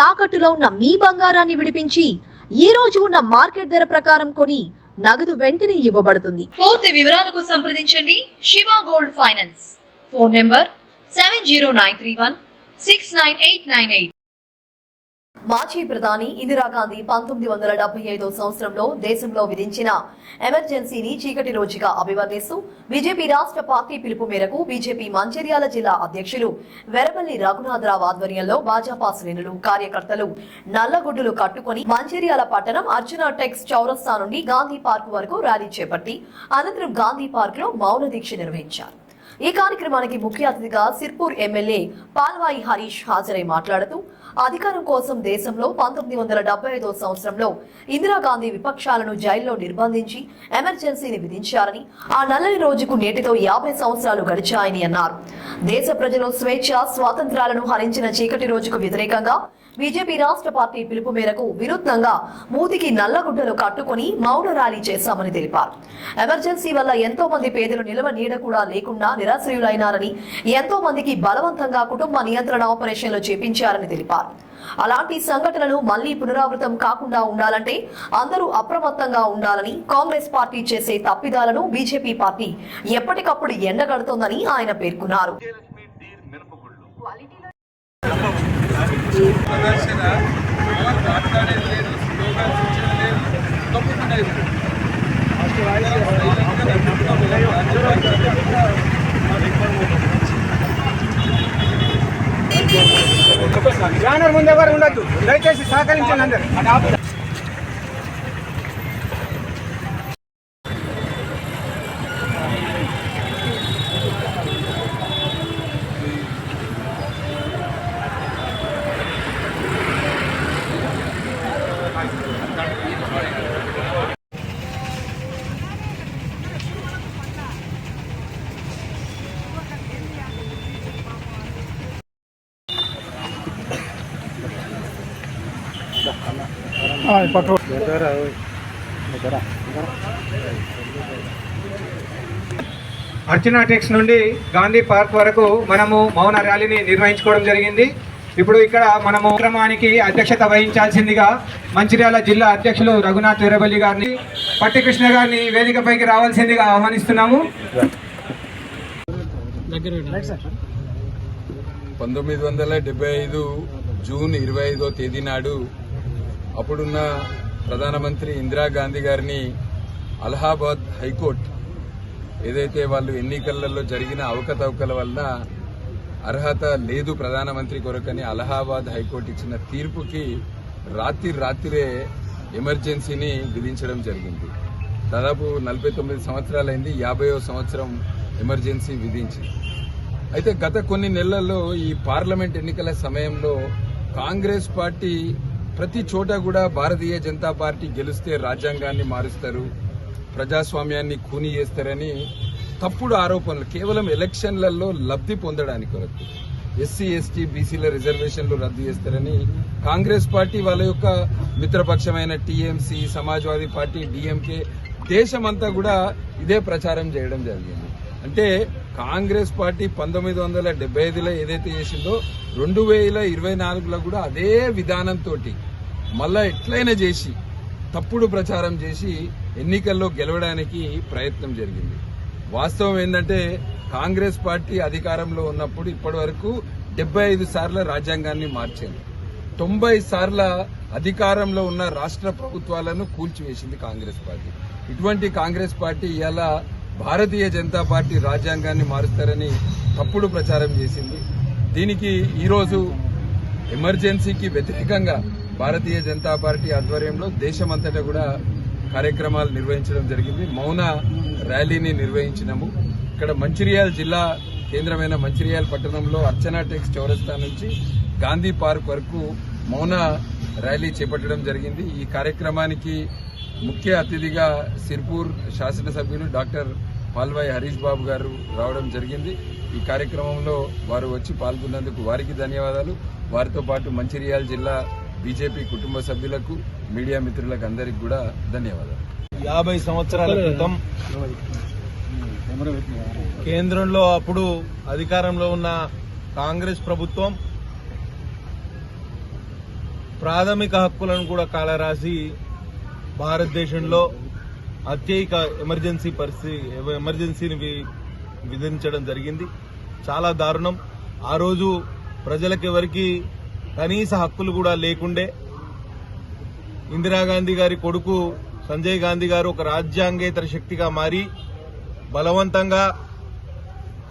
తాకట్టులో ఉన్న మీ బంగారాన్ని విడిపించి ఈ రోజు ఉన్న మార్కెట్ ధర ప్రకారం కొని నగదు వెంటనే ఇవ్వబడుతుంది. పూర్తి వివరాలకు సంప్రదించండి. Shiva gold finance. Phone number seven zero nine three one six nine eight nine eight. మాజీ ప్రధాని ఇందిరాగాంధీ పంతొమ్మిది వందల డెబ్బై ఐదో సంవత్సరంలో దేశంలో విధించిన ఎమర్జెన్సీని చీకటి రోజుగా అభివర్ణిస్తూ బీజేపీ రాష్ట్ర పార్టీ పిలుపు మేరకు బీజేపీ మంచిర్యాల జిల్లా అధ్యక్షులు వెరపల్లి రఘునాథరావు ఆధ్వర్యంలో భాజపా శ్రేణులు కార్యకర్తలు నల్లగుడ్డులు కట్టుకుని మంచిర్యాల పట్టణం అర్జున టెక్స్ చౌరస్తా నుండి గాంధీ పార్క్ వరకు ర్యాలీ చేపట్టి అనంతరం గాంధీ పార్క్లో మౌన దీక్ష నిర్వహించారు. ఈ కార్యక్రమానికి ముఖ్య అతిథిగా సిర్పూర్ ఎమ్మెల్యే పాల్వాయి హరీష్ హాజరై మాట్లాడుతూ అధికారం కోసం దేశంలో పంతొమ్మిది వందల డెబ్బై ఐదో సంవత్సరంలో ఇందిరాగాంధీ విపక్షాలను జైల్లో నిర్బంధించి ఎమర్జెన్సీని విధించారని ఆ నల్లని రోజుకు నేటితో యాభై సంవత్సరాలు గడిచాయని అన్నారు. దేశ ప్రజలు స్వేచ్ఛ స్వాతంత్రాలను హరించిన చీకటి రోజుకు వ్యతిరేకంగా బీజేపీ రాష్ట్ర పార్టీ పిలుపు మేరకు వినూత్నంగా మూతికి నల్లగుడ్డలు కట్టుకుని మౌన ర్యాలీ చేశామని తెలిపారు. ఎమర్జెన్సీ వల్ల ఎంతో మంది పేదలు నిలవ నీడ కూడా లేకుండా నిరాశ్రయులైనారని ఎంతో మందికి బలవంతంగా కుటుంబ నియంత్రణ ఆపరేషన్లు చేపించారని తెలిపారు. అలాంటి సంఘటనలు మళ్ళీ పునరావృతం కాకుండా ఉండాలంటే అందరూ అప్రమత్తంగా ఉండాలని కాంగ్రెస్ పార్టీ చేసే తప్పిదాలను బీజేపీ పార్టీ ఎప్పటికప్పుడు ఎండగడుతోందని ఆయన పేర్కొన్నారు. ప్రదర్శన ఎవరు మాట్లాడేది లేదు స్లోగన్స్ ఇచ్చేది లేదు తప్పుకునేది బ్యానర్ ముందు ఎవరు దయచేసి సహకరించండి అందరు. పట్టు అర్చనా టెక్స్ నుండి గాంధీ పార్క్ వరకు మనము మౌన ర్యాలీని నిర్వహించుకోవడం జరిగింది. ఇప్పుడు ఇక్కడ మనము క్రమానికి అధ్యక్షత వహించాల్సిందిగా మంచిర్యాల జిల్లా అధ్యక్షులు రఘునాథ్ వీరబల్లి గారిని పట్టికృష్ణ గారిని వేదికపైకి రావాల్సిందిగా ఆహ్వానిస్తున్నాము. పంతొమ్మిది వందల డెబ్బై ఐదు జూన్ ఇరవై ఐదో తేదీ నాడు అప్పుడున్న ప్రధానమంత్రి ఇందిరాగాంధీ గారిని అలహాబాద్ హైకోర్టు ఏదైతే వాళ్ళు ఎన్నికలలో జరిగిన అవకతవకల వల్ల అర్హత లేదు ప్రధానమంత్రి కొరకని అలహాబాద్ హైకోర్టు ఇచ్చిన తీర్పుకి రాత్రి రాత్రే ఎమర్జెన్సీని విధించడం జరిగింది. దాదాపు నలభై తొమ్మిది సంవత్సరాలైంది యాభైవ సంవత్సరం ఎమర్జెన్సీ విధించి అయితే గత కొన్ని నెలల్లో ఈ పార్లమెంట్ ఎన్నికల సమయంలో కాంగ్రెస్ పార్టీ ప్రతి చోట కూడా భారతీయ జనతా పార్టీ గెలిస్తే రాజ్యాంగాన్ని మారుస్తారు ప్రజాస్వామ్యాన్ని కూని చేస్తారని తప్పుడు ఆరోపణలు కేవలం ఎలక్షన్లలో లబ్ధి పొందడానికి కొరకు ఎస్సీ ఎస్టీ బీసీల రిజర్వేషన్లు రద్దు చేస్తారని కాంగ్రెస్ పార్టీ వాళ్ళ యొక్క మిత్రపక్షమైన టీఎంసీ సమాజ్వాదీ పార్టీ డిఎంకే దేశమంతా కూడా ఇదే ప్రచారం చేయడం జరిగింది. అంటే కాంగ్రెస్ పార్టీ పంతొమ్మిది వందల డెబ్బై ఐదులో ఏదైతే చేసిందో రెండు వేల ఇరవై నాలుగులో కూడా అదే విధానంతో మళ్ళా ఎట్లయినా చేసి తప్పుడు ప్రచారం చేసి ఎన్నికల్లో గెలవడానికి ప్రయత్నం జరిగింది. వాస్తవం ఏంటంటే కాంగ్రెస్ పార్టీ అధికారంలో ఉన్నప్పుడు ఇప్పటి వరకు డెబ్బై ఐదు సార్ల రాజ్యాంగాన్ని మార్చింది. తొంభై సార్ల అధికారంలో ఉన్న రాష్ట్ర ప్రభుత్వాలను కూల్చివేసింది కాంగ్రెస్ పార్టీ. ఇటువంటి కాంగ్రెస్ పార్టీ ఇలా భారతీయ జనతా పార్టీ రాజ్యాంగాన్ని మారుస్తారని తప్పుడు ప్రచారం చేసింది. దీనికి ఈరోజు ఎమర్జెన్సీకి వ్యతిరేకంగా భారతీయ జనతా పార్టీ ఆధ్వర్యంలో దేశమంతటా కూడా కార్యక్రమాలు నిర్వహించడం జరిగింది. మౌన ర్యాలీని నిర్వహించినాము. ఇక్కడ మంచిర్యాల జిల్లా కేంద్రమైన మంచిర్యాల పట్టణంలో అర్చనా టెక్స్ చౌరస్తా నుంచి గాంధీ పార్క్ వరకు మౌన ర్యాలీ చేపట్టడం జరిగింది. ఈ కార్యక్రమానికి ముఖ్య అతిథిగా సిర్పూర్ శాసనసభ్యులు డాక్టర్ పాల్వాయి హరీష్ బాబు గారు రావడం జరిగింది. ఈ కార్యక్రమంలో వారు వచ్చి పాల్గొన్నందుకు వారికి ధన్యవాదాలు. వారితో పాటు మంచిర్యాల జిల్లా బీజేపీ కుటుంబ సభ్యులకు మీడియా మిత్రులకు అందరికి కూడా ధన్యవాదాలు. యాభై సంవత్సరాల క్రితం కేంద్రంలో అప్పుడు అధికారంలో ఉన్న కాంగ్రెస్ ప్రభుత్వం ప్రాథమిక హక్కులను కూడా కాలరాసి భారతదేశంలో అత్యయిక ఎమర్జెన్సీ పరిస్థితి ఎమర్జెన్సీని విధించడం జరిగింది. చాలా దారుణం. ఆ రోజు ప్రజలకెవరికి కనీస హక్కులు కూడా లేకుండే ఇందిరాగాంధీ గారి కొడుకు సంజయ్ గాంధీ గారు ఒక రాజ్యాంగేతర శక్తిగా మారి బలవంతంగా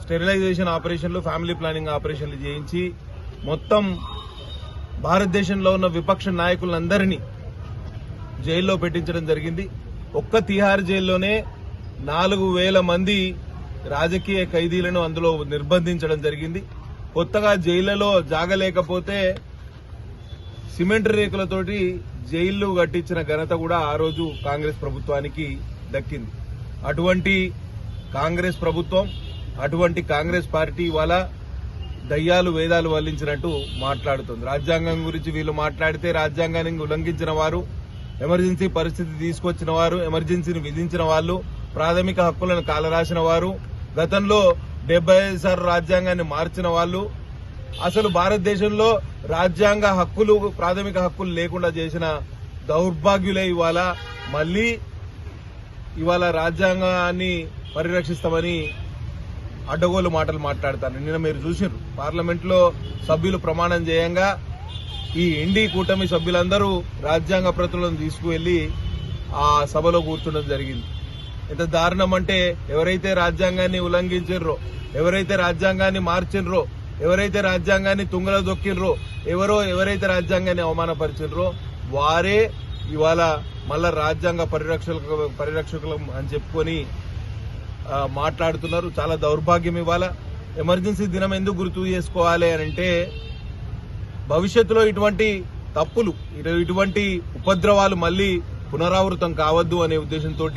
స్టెరిలైజేషన్ ఆపరేషన్లు ఫ్యామిలీ ప్లానింగ్ ఆపరేషన్లు చేయించి మొత్తం భారతదేశంలో ఉన్న విపక్ష నాయకులందరినీ జైల్లో పెట్టించడం జరిగింది. ఒక్క తిహార్ జైల్లోనే నాలుగు వేల మంది రాజకీయ ఖైదీలను అందులో నిర్బంధించడం జరిగింది. కొత్తగా జైళ్ళలో జాగలేకపోతే సిమెంట్ రేకులతోటి జైళ్ళు కట్టించిన ఘనత కూడా ఆ రోజు కాంగ్రెస్ ప్రభుత్వానికి దక్కింది. అటువంటి కాంగ్రెస్ ప్రభుత్వం అటువంటి కాంగ్రెస్ పార్టీ వాళ్ళ దయ్యాలు వేదాలు వల్లించినట్టు మాట్లాడుతుంది. రాజ్యాంగం గురించి వీళ్ళు మాట్లాడితే రాజ్యాంగాన్ని ఉల్లంఘించిన వారు ఎమర్జెన్సీ పరిస్థితి తీసుకొచ్చిన వారు ఎమర్జెన్సీని విధించిన వాళ్ళు ప్రాథమిక హక్కులను కాలరాసిన వారు గతంలో డెబ్బై ఐదు సార్లు రాజ్యాంగాన్ని మార్చిన వాళ్ళు. అసలు భారతదేశంలో రాజ్యాంగ హక్కులు ప్రాథమిక హక్కులు లేకుండా చేసిన దౌర్భాగ్యులే ఇవాళ. మళ్ళీ ఇవాళ రాజ్యాంగాన్ని పరిరక్షిస్తామని అడ్డగోలు మాటలు మాట్లాడతారు. నిన్న మీరు చూసారు పార్లమెంట్లో సభ్యులు ప్రమాణం చేయంగా ఈ ఇండి కూటమి సభ్యులందరూ రాజ్యాంగ ప్రతులను తీసుకువెళ్ళి ఆ సభలో కూర్చోడం జరిగింది. ఎంత దారుణం అంటే ఎవరైతే రాజ్యాంగాన్ని ఉల్లంఘించారో ఎవరైతే రాజ్యాంగాన్ని మార్చినరో ఎవరైతే రాజ్యాంగాన్ని తుంగలో దొక్కినరో ఎవరో ఎవరైతే రాజ్యాంగాన్ని అవమానపరిచినరో వారే ఇవాళ మళ్ళా రాజ్యాంగ పరిరక్షకులు పరిరక్షకులు అని చెప్పుకొని మాట్లాడుతున్నారు. చాలా దౌర్భాగ్యం ఇవాళ. ఎమర్జెన్సీ దినం ఎందుకు గుర్తు చేసుకోవాలి అని అంటే భవిష్యత్తులో ఇటువంటి తప్పులు ఇటు- ఇటువంటి ఉపద్రవాలు మళ్ళీ పునరావృతం కావద్దు అనే ఉద్దేశంతో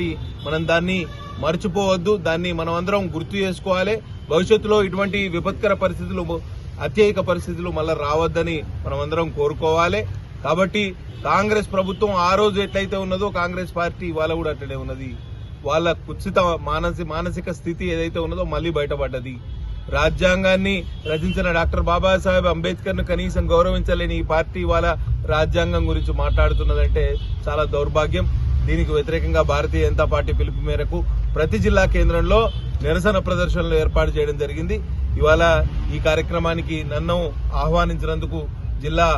మనం దాన్ని మర్చిపోవద్దు. దాన్ని మనం అందరం గుర్తు చేసుకోవాలి. భవిష్యత్తులో ఇటువంటి విపత్కర పరిస్థితులు అత్యయిక పరిస్థితులు మళ్ళీ రావద్దని మనం అందరం కోరుకోవాలి. కాబట్టి కాంగ్రెస్ ప్రభుత్వం ఆ రోజు ఎట్లయితే ఉన్నదో కాంగ్రెస్ పార్టీ ఇవాళ కూడా అట్లనే ఉన్నది. వాళ్ళ కుత్సిత మానసి మానసిక స్థితి ఏదైతే ఉన్నదో మళ్ళీ బయటపడ్డది. రాజ్యాంగాన్ని రచించిన డాక్టర్ బాబాసాహెబ్ అంబేద్కర్ను కనీసం గౌరవించలేని ఈ పార్టీ వాళ్ళ రాజ్యాంగం గురించి మాట్లాడుతున్నదంటే చాలా దౌర్భాగ్యం. దీనికి వ్యతిరేకంగా భారతీయ జనతా పార్టీ పిలుపు మేరకు ప్రతి జిల్లా కేంద్రంలో నిరసన ప్రదర్శనలు ఏర్పాటు చేయడం జరిగింది. ఇవాళ ఈ కార్యక్రమానికి నన్ను ఆహ్వానించినందుకు జిల్లా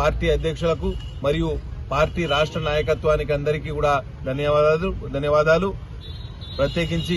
పార్టీ అధ్యక్షులకు మరియు పార్టీ రాష్ట్ర నాయకత్వానికి అందరికీ కూడా ధన్యవాదాలు ధన్యవాదాలు. ప్రత్యేకించి